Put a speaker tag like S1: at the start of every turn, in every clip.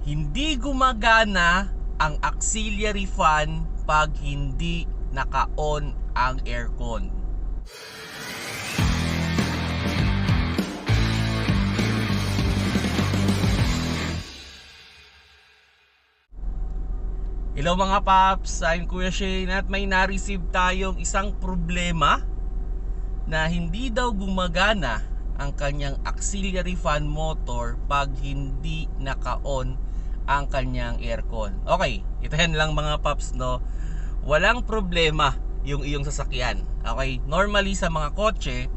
S1: Hindi gumagana ang auxiliary fan pag hindi naka-on ang aircon. Hello mga paps, I'm Kuya Shane at may na-receive tayong isang problema na hindi daw gumagana ang kanyang auxiliary fan motor pag hindi naka-on ang kanyang aircon. Okay, ito yan lang mga paps no. Walang problema yung iyong sasakyan. Okay, normally sa mga kotse,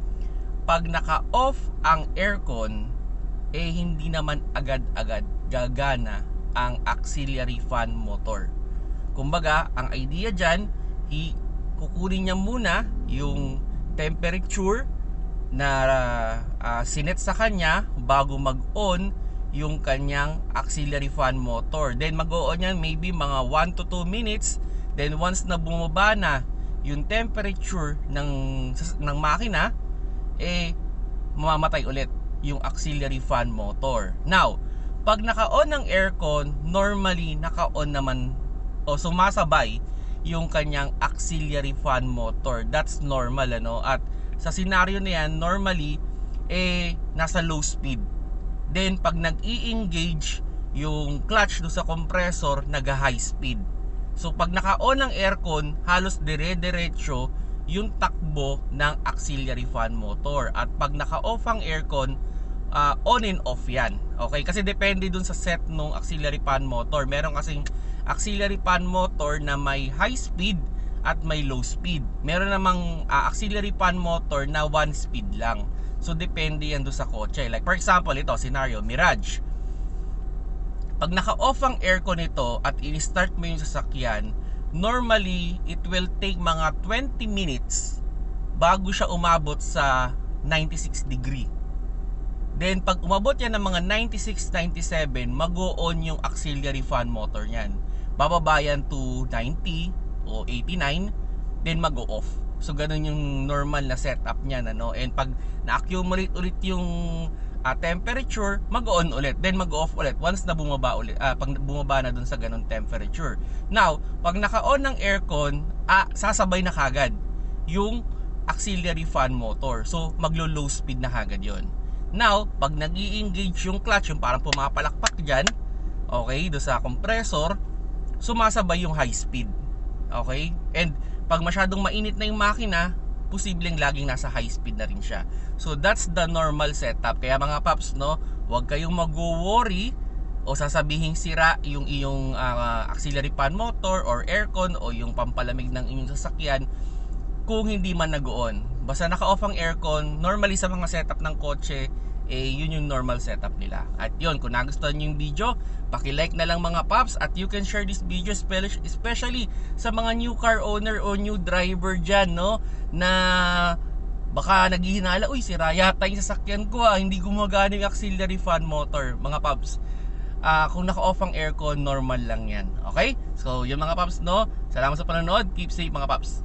S1: pag naka-off ang aircon, eh hindi naman agad-agad gagana ang auxiliary fan motor. Kumbaga, ang idea dyan, i kukunin niya muna yung temperature na uh, sinet sa kanya bago mag-on yung kanyang auxiliary fan motor. Then mag-on yan maybe mga 1 to 2 minutes. Then once na bumaba na yung temperature ng ng makina, eh mamamatay ulit yung auxiliary fan motor. Now, pag naka-on ng aircon, normally naka-on naman o sumasabay yung kanyang auxiliary fan motor. That's normal ano at sa scenario na yan normally eh nasa low speed. Then pag nag-i-engage yung clutch do sa compressor nag-high speed. So pag naka-on ang aircon, halos dire-diretso yung takbo ng auxiliary fan motor. At pag naka-off ang aircon, uh, on and off yan. Okay? Kasi depende dun sa set ng auxiliary fan motor. Meron kasing auxiliary fan motor na may high speed at may low speed. Meron namang uh, auxiliary fan motor na one speed lang. So depende yan doon sa kotse. Like for example, ito scenario Mirage. Pag naka-off ang aircon nito at i-start mo yung sasakyan, normally it will take mga 20 minutes bago siya umabot sa 96 degree. Then pag umabot yan ng mga 96, 97, mag-o-on yung auxiliary fan motor niyan. Bababa yan to 90 o 89, then mag-o-off. So ganun yung normal na setup niyan ano. And pag na-accumulate ulit yung uh, temperature, mag-on ulit, then mag-off ulit once na bumaba ulit, uh, pag bumaba na dun sa ganung temperature. Now, pag naka-on ng aircon, ah, sasabay na kagad yung auxiliary fan motor. So, maglo-low speed na kagad yon. Now, pag nag engage yung clutch, yung parang pumapalakpak dyan, okay, do sa compressor, sumasabay yung high speed. Okay? And pag masyadong mainit na yung makina, posibleng laging nasa high speed na rin siya. So that's the normal setup. Kaya mga paps, no, huwag kayong mag-worry o sasabihin sira yung iyong uh, auxiliary fan motor or aircon o yung pampalamig ng inyong sasakyan kung hindi man nag-on. Basta naka-off ang aircon, normally sa mga setup ng kotse, eh yun yung normal setup nila. At yun, kung nagustuhan nyo yung video, paki-like na lang mga paps at you can share this video especially sa mga new car owner o new driver dyan, no? Na baka naghihinala, uy, sira yata yung sasakyan ko ah, hindi gumagana yung auxiliary fan motor, mga paps. Uh, kung naka-off ang aircon, normal lang yan. Okay? So, yung mga paps, no? Salamat sa panonood. Keep safe mga paps.